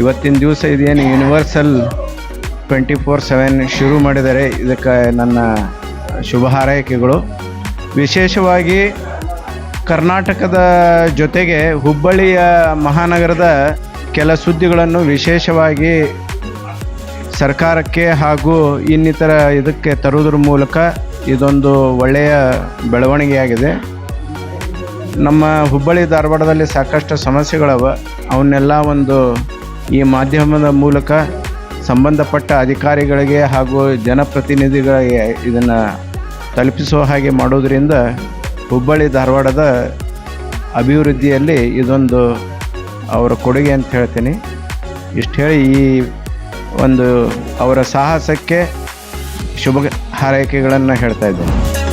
ಇವತ್ತಿನ ದಿವಸ ಇದೇನು ಯೂನಿವರ್ಸಲ್ ಟ್ವೆಂಟಿ ಫೋರ್ ಸೆವೆನ್ ಶುರು ಮಾಡಿದ್ದಾರೆ ಇದಕ್ಕೆ ನನ್ನ ಶುಭ ಹಾರೈಕೆಗಳು. ವಿಶೇಷವಾಗಿ ಕರ್ನಾಟಕದ ಜೊತೆಗೆ ಹುಬ್ಬಳ್ಳಿಯ ಮಹಾನಗರದ ಕೆಲ ಸುದ್ದಿಗಳನ್ನು ವಿಶೇಷವಾಗಿ ಸರ್ಕಾರಕ್ಕೆ ಹಾಗೂ ಇನ್ನಿತರ ಇದಕ್ಕೆ ತರುವುದ್ರ ಮೂಲಕ ಇದೊಂದು ಒಳ್ಳೆಯ ಬೆಳವಣಿಗೆಯಾಗಿದೆ. ನಮ್ಮ ಹುಬ್ಬಳ್ಳಿ ಧಾರವಾಡದಲ್ಲಿ ಸಾಕಷ್ಟು ಸಮಸ್ಯೆಗಳವ, ಅವನ್ನೆಲ್ಲ ಒಂದು ಈ ಮಾಧ್ಯಮದ ಮೂಲಕ ಸಂಬಂಧಪಟ್ಟ ಅಧಿಕಾರಿಗಳಿಗೆ ಹಾಗೂ ಜನಪ್ರತಿನಿಧಿಗಳಿಗೆ ಇದನ್ನು ತಲುಪಿಸುವ ಹಾಗೆ ಮಾಡೋದರಿಂದ ಹುಬ್ಬಳ್ಳಿ ಧಾರವಾಡದ ಅಭಿವೃದ್ಧಿಯಲ್ಲಿ ಇದೊಂದು ಅವರ ಕೊಡುಗೆ ಅಂತ ಹೇಳ್ತೀನಿ. ಇಷ್ಟು ಹೇಳಿ ಈ ಒಂದು ಅವರ ಸಾಹಸಕ್ಕೆ ಶುಭ ಹಾರೈಕೆಗಳನ್ನು ಹೇಳ್ತಾ ಇದ್ದೇನೆ.